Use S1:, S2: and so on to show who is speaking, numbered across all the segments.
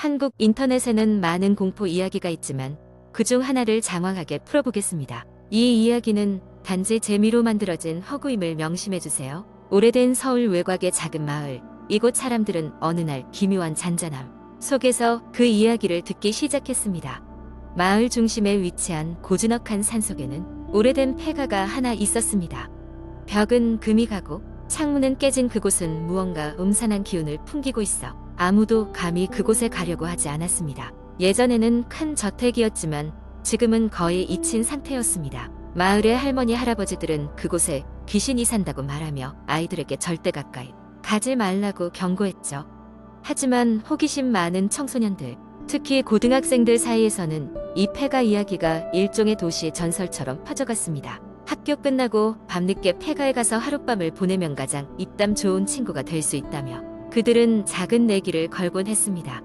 S1: 한국 인터넷에는 많은 공포 이야기가 있지만 그 중 하나를 장황하게 풀어보겠습니다. 이 이야기는 단지 재미로 만들어진 허구임을 명심해주세요. 오래된 서울 외곽의 작은 마을. 이곳 사람들은 어느 날 기묘한 잔잔함 속에서 그 이야기를 듣기 시작했습니다. 마을 중심에 위치한 고즈넉한 산속에는 오래된 폐가가 하나 있었습니다. 벽은 금이 가고 창문은 깨진 그곳은 무언가 음산한 기운을 풍기고 있어 아무도 감히 그곳에 가려고 하지 않았습니다. 예전에는 큰 저택이었지만 지금은 거의 잊힌 상태였습니다. 마을의 할머니 할아버지들은 그곳에 귀신이 산다고 말하며 아이들에게 절대 가까이 가지 말라고 경고했죠. 하지만 호기심 많은 청소년들, 특히 고등학생들 사이에서는 이 폐가 이야기가 일종의 도시 전설처럼 퍼져갔습니다. 학교 끝나고 밤늦게 폐가에 가서 하룻밤을 보내면 가장 입담 좋은 친구가 될 수 있다며 그들은 작은 내기를 걸곤 했습니다.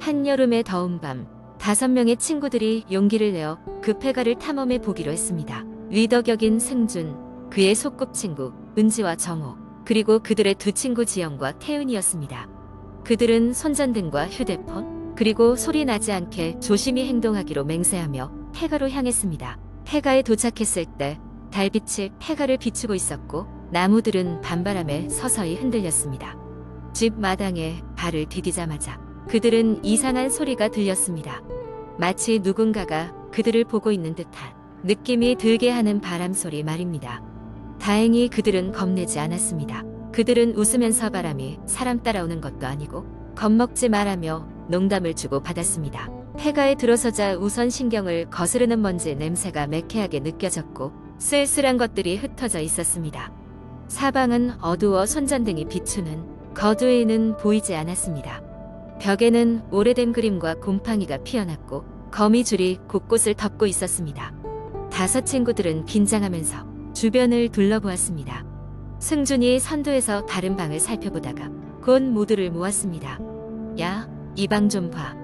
S1: 한여름의 더운 밤, 다섯 명의 친구들이 용기를 내어 그 폐가를 탐험해 보기로 했습니다. 리더격인 승준, 그의 소꿉친구 은지와 정호, 그리고 그들의 두 친구 지영과 태은이었습니다. 그들은 손전등과 휴대폰, 그리고 소리 나지 않게 조심히 행동하기로 맹세하며 폐가로 향했습니다. 폐가에 도착했을 때 달빛이 폐가를 비추고 있었고 나무들은 밤바람에 서서히 흔들렸습니다. 집 마당에 발을 디디자마자 그들은 이상한 소리가 들렸습니다. 마치 누군가가 그들을 보고 있는 듯한 느낌이 들게 하는 바람 소리 말입니다. 다행히 그들은 겁내지 않았습니다. 그들은 웃으면서 바람이 사람 따라오는 것도 아니고 겁먹지 말라며 농담을 주고 받았습니다. 폐가에 들어서자 우선 신경을 거스르는 먼지 냄새가 매캐하게 느껴졌고 쓸쓸한 것들이 흩어져 있었습니다. 사방은 어두워 손전등이 비추는 거두에는 보이지 않았습니다. 벽에는 오래된 그림과 곰팡이가 피어났고 거미줄이 곳곳을 덮고 있었습니다. 다섯 친구들은 긴장하면서 주변을 둘러보았습니다. 승준이 선두에서 다른 방을 살펴보다가 곧 모두를 모았습니다. 야, 이 방 좀 봐.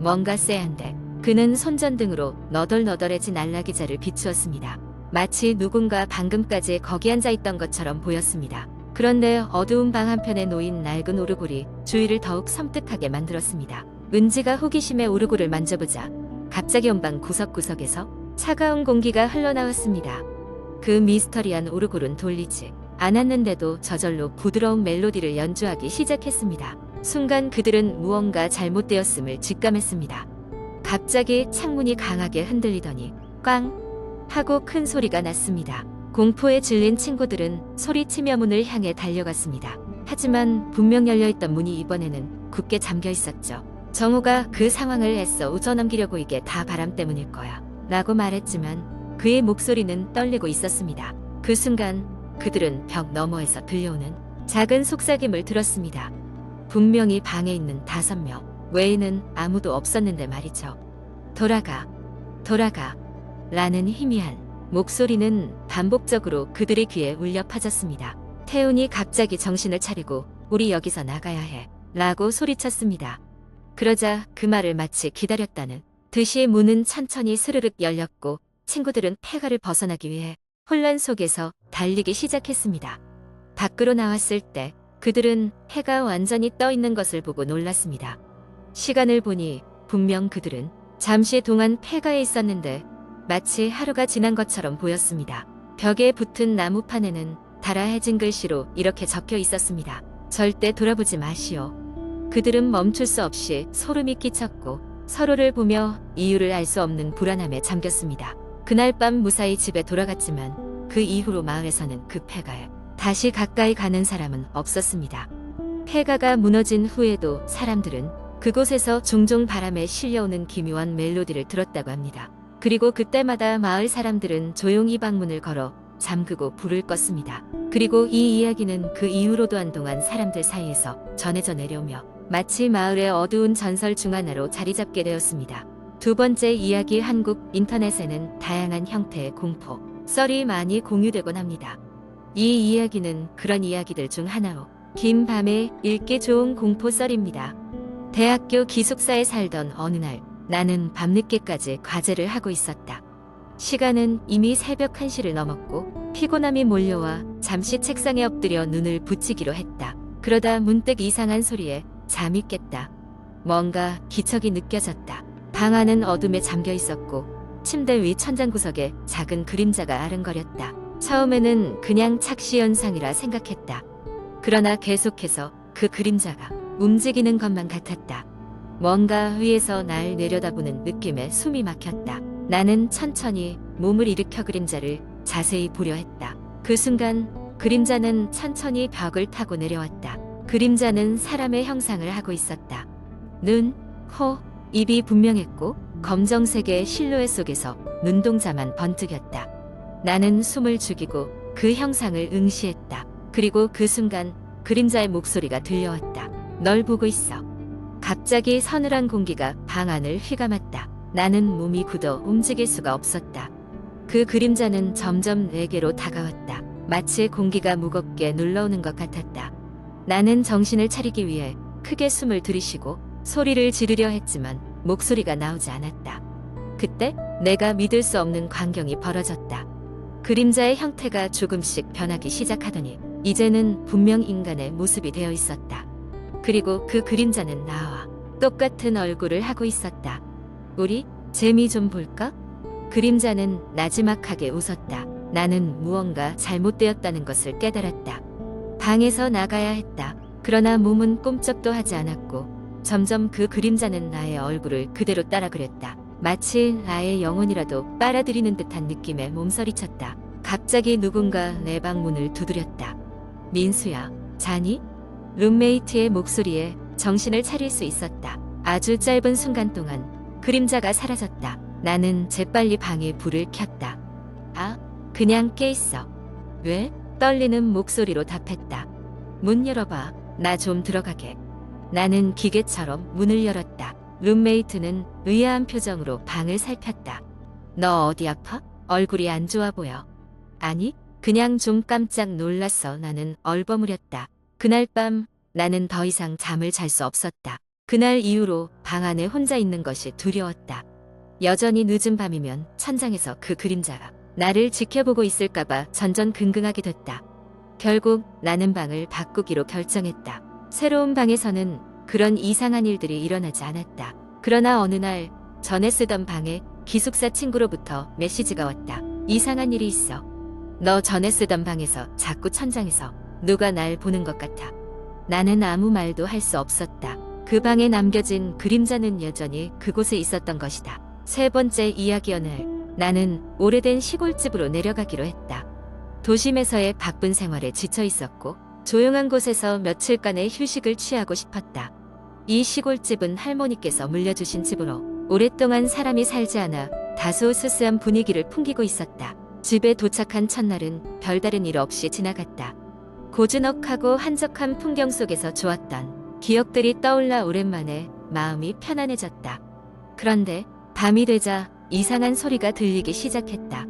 S1: 뭔가 쎄한데. 그는 손전등으로 너덜너덜해진 안락의자를 비추었습니다. 마치 누군가 방금까지 거기 앉아 있던 것처럼 보였습니다. 그런데 어두운 방 한편에 놓인 낡은 오르골이 주위를 더욱 섬뜩하게 만들었습니다. 은지가 호기심에 오르골을 만져보자 갑자기 온방 구석구석에서 차가운 공기가 흘러나왔습니다. 그 미스터리한 오르골은 돌리지 않았는데도 저절로 부드러운 멜로디를 연주하기 시작했습니다. 순간 그들은 무언가 잘못되었음을 직감했습니다. 갑자기 창문이 강하게 흔들리더니 꽝 하고 큰 소리가 났습니다. 공포에 질린 친구들은 소리치며 문을 향해 달려갔습니다. 하지만 분명 열려있던 문이 이번에는 굳게 잠겨 있었죠. 정우가 그 상황을 애써 웃어넘기려고 이게 다 바람 때문일 거야. 라고 말했지만 그의 목소리는 떨리고 있었습니다. 그 순간 그들은 벽 너머에서 들려오는 작은 속삭임을 들었습니다. 분명히 방에 있는 다섯 명 외에는 아무도 없었는데 말이죠. 돌아가, 돌아가, 라는 희미한 목소리는 반복적으로 그들의 귀에 울려 퍼졌습니다. 태훈이 갑자기 정신을 차리고 우리 여기서 나가야 해. 라고 소리쳤습니다. 그러자 그 말을 마치 기다렸다는 듯이 문은 천천히 스르륵 열렸고 친구들은 폐가를 벗어나기 위해 혼란 속에서 달리기 시작했습니다. 밖으로 나왔을 때 그들은 해가 완전히 떠 있는 것을 보고 놀랐습니다. 시간을 보니 분명 그들은 잠시 동안 폐가에 있었는데 마치 하루가 지난 것처럼 보였습니다. 벽에 붙은 나무판에는 달아해진 글씨로 이렇게 적혀 있었습니다. 절대 돌아보지 마시오. 그들은 멈출 수 없이 소름이 끼쳤고 서로를 보며 이유를 알 수 없는 불안함에 잠겼습니다. 그날 밤 무사히 집에 돌아갔지만 그 이후로 마을에서는 그 폐가에 다시 가까이 가는 사람은 없었습니다. 폐가가 무너진 후에도 사람들은 그곳에서 종종 바람에 실려오는 기묘한 멜로디를 들었다고 합니다. 그리고 그때마다 마을 사람들은 조용히 방문을 걸어 잠그고 불을 껐습니다. 그리고 이 이야기는 그 이후로도 한동안 사람들 사이에서 전해져 내려오며 마치 마을의 어두운 전설 중 하나로 자리 잡게 되었습니다. 두 번째 이야기 한국 인터넷에는 다양한 형태의 공포, 썰이 많이 공유되곤 합니다. 이 이야기는 그런 이야기들 중 하나로 긴 밤에 읽기 좋은 공포 썰입니다. 대학교 기숙사에 살던 어느 날 나는 밤늦게까지 과제를 하고 있었다. 시간은 이미 새벽 1시를 넘었고 피곤함이 몰려와 잠시 책상에 엎드려 눈을 붙이기로 했다. 그러다 문득 이상한 소리에 잠이 깼다. 뭔가 기척이 느껴졌다. 방 안은 어둠에 잠겨 있었고 침대 위 천장 구석에 작은 그림자가 아른거렸다. 처음에는 그냥 착시 현상이라 생각했다. 그러나 계속해서 그 그림자가 움직이는 것만 같았다. 뭔가 위에서 날 내려다보는 느낌에 숨이 막혔다. 나는 천천히 몸을 일으켜 그림자를 자세히 보려 했다. 그 순간 그림자는 천천히 벽을 타고 내려왔다. 그림자는 사람의 형상을 하고 있었다. 눈, 코, 입이 분명했고 검정색의 실루엣 속에서 눈동자만 번뜩였다. 나는 숨을 죽이고 그 형상을 응시했다. 그리고 그 순간 그림자의 목소리가 들려왔다. 널 보고 있어. 갑자기 서늘한 공기가 방 안을 휘감았다. 나는 몸이 굳어 움직일 수가 없었다. 그 그림자는 점점 내게로 다가왔다. 마치 공기가 무겁게 눌러오는 것 같았다. 나는 정신을 차리기 위해 크게 숨을 들이쉬고 소리를 지르려 했지만 목소리가 나오지 않았다. 그때 내가 믿을 수 없는 광경이 벌어졌다. 그림자의 형태가 조금씩 변하기 시작하더니 이제는 분명 인간의 모습이 되어 있었다. 그리고 그 그림자는 나와 똑같은 얼굴을 하고 있었다. 우리 재미 좀 볼까? 그림자는 나지막하게 웃었다. 나는 무언가 잘못되었다는 것을 깨달았다. 방에서 나가야 했다. 그러나 몸은 꼼짝도 하지 않았고 점점 그 그림자는 나의 얼굴을 그대로 따라 그렸다. 마치 나의 영혼이라도 빨아들이는 듯한 느낌에 몸서리쳤다. 갑자기 누군가 내 방 문을 두드렸다. 민수야, 자니? 룸메이트의 목소리에 정신을 차릴 수 있었다. 아주 짧은 순간 동안 그림자가 사라졌다. 나는 재빨리 방에 불을 켰다. 아, 그냥 깨 있어. 왜? 떨리는 목소리로 답했다. 문 열어봐. 나 좀 들어가게. 나는 기계처럼 문을 열었다. 룸메이트는 의아한 표정으로 방을 살폈다. 너 어디 아파? 얼굴이 안 좋아 보여. 아니, 그냥 좀 깜짝 놀랐어. 나는 얼버무렸다. 그날 밤 나는 더 이상 잠을 잘 수 없었다. 그날 이후로 방 안에 혼자 있는 것이 두려웠다. 여전히 늦은 밤이면 천장에서 그 그림자가 나를 지켜보고 있을까봐 전전긍긍하게 됐다. 결국 나는 방을 바꾸기로 결정했다. 새로운 방에서는 그런 이상한 일들이 일어나지 않았다. 그러나 어느 날 전에 쓰던 방에 기숙사 친구로부터 메시지가 왔다. 이상한 일이 있어. 너 전에 쓰던 방에서 자꾸 천장에서 누가 날 보는 것 같아. 나는 아무 말도 할 수 없었다. 그 방에 남겨진 그림자는 여전히 그곳에 있었던 것이다. 세 번째 이야기 날 나는 오래된 시골집으로 내려가기로 했다. 도심에서의 바쁜 생활에 지쳐 있었고 조용한 곳에서 며칠간의 휴식을 취하고 싶었다. 이 시골집은 할머니께서 물려주신 집으로 오랫동안 사람이 살지 않아 다소 스스한 분위기를 풍기고 있었다. 집에 도착한 첫날은 별다른 일 없이 지나갔다. 고즈넉하고 한적한 풍경 속에서 좋았던 기억들이 떠올라 오랜만에 마음이 편안해졌다. 그런데 밤이 되자 이상한 소리가 들리기 시작했다.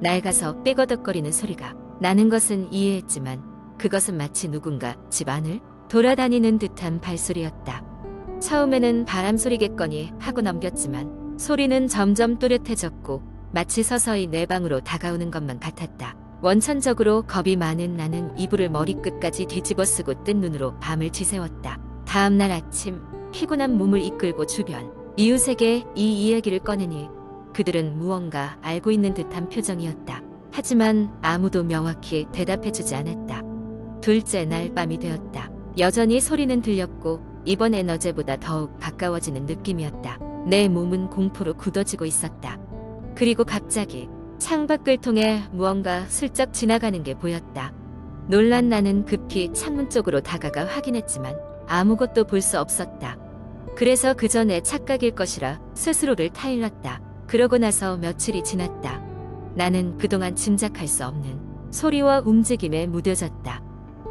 S1: 낡아서 빼거덕거리는 소리가 나는 것은 이해했지만 그것은 마치 누군가 집 안을 돌아다니는 듯한 발소리였다. 처음에는 바람 소리겠거니 하고 넘겼지만 소리는 점점 또렷해졌고 마치 서서히 내 방으로 다가오는 것만 같았다. 원천적으로 겁이 많은 나는 이불을 머리끝까지 뒤집어 쓰고 뜬 눈으로 밤을 지새웠다. 다음 날 아침 피곤한 몸을 이끌고 주변 이웃에게 이 이야기를 꺼내니 그들은 무언가 알고 있는 듯한 표정이었다. 하지만 아무도 명확히 대답해주지 않았다. 둘째 날 밤이 되었다. 여전히 소리는 들렸고 이번엔 어제보다 더욱 가까워지는 느낌이었다. 내 몸은 공포로 굳어지고 있었다. 그리고 갑자기 창밖을 통해 무언가 슬쩍 지나가는 게 보였다. 놀란 나는 급히 창문 쪽으로 다가가 확인했지만 아무것도 볼 수 없었다. 그래서 그 전에 착각일 것이라 스스로를 타일렀다. 그러고 나서 며칠이 지났다. 나는 그동안 짐작할 수 없는 소리와 움직임에 무뎌졌다.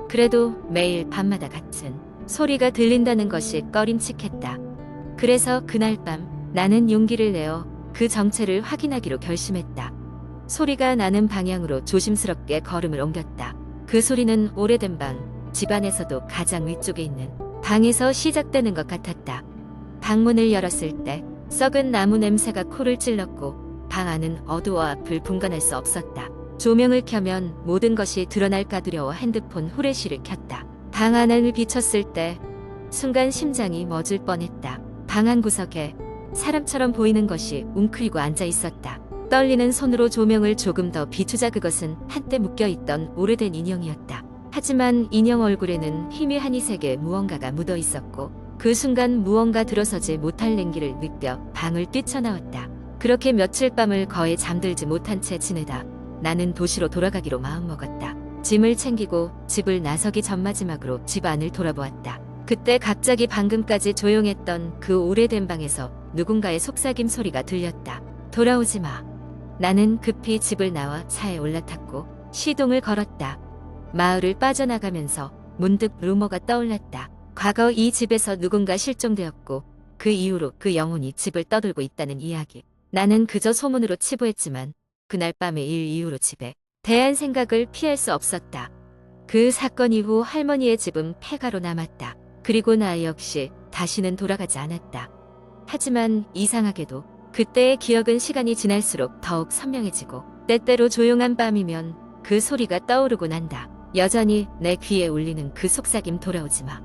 S1: 그래도 매일 밤마다 같은 소리가 들린다는 것이 꺼림칙했다. 그래서 그날 밤 나는 용기를 내어 그 정체를 확인하기로 결심했다. 소리가 나는 방향으로 조심스럽게 걸음을 옮겼다. 그 소리는 오래된 방, 집안에서도 가장 위쪽에 있는 방에서 시작되는 것 같았다. 방문을 열었을 때 썩은 나무 냄새가 코를 찔렀고 방 안은 어두워 앞을 분간할 수 없었다. 조명을 켜면 모든 것이 드러날까 두려워 핸드폰 후레쉬를 켰다. 방 안을 비쳤을 때 순간 심장이 멎을 뻔했다. 방한 구석에 사람처럼 보이는 것이 웅크리고 앉아 있었다. 떨리는 손으로 조명을 조금 더 비추자 그것은 한때 묶여있던 오래된 인형이었다. 하지만 인형 얼굴에는 희미한 이색의 무언가가 묻어 있었고 그 순간 무언가 들어서지 못할 냉기를 느껴 방을 뛰쳐나왔다. 그렇게 며칠 밤을 거의 잠들지 못한 채 지내다 나는 도시로 돌아가기로 마음먹었다. 짐을 챙기고 집을 나서기 전 마지막으로 집 안을 돌아보았다. 그때 갑자기 방금까지 조용했던 그 오래된 방에서 누군가의 속삭임 소리가 들렸다. 돌아오지 마. 나는 급히 집을 나와 차에 올라탔고 시동을 걸었다. 마을을 빠져나가면서 문득 루머가 떠올랐다. 과거 이 집에서 누군가 실종되었고 그 이후로 그 영혼이 집을 떠돌고 있다는 이야기. 나는 그저 소문으로 치부했지만 그날 밤의 일 이후로 집에 대한 생각을 피할 수 없었다. 그 사건 이후 할머니의 집은 폐가로 남았다. 그리고 나 역시 다시는 돌아가지 않았다. 하지만 이상하게도 그때의 기억은 시간이 지날수록 더욱 선명해지고 때때로 조용한 밤이면 그 소리가 떠오르곤 한다. 여전히 내 귀에 울리는 그 속삭임 돌아오지 마.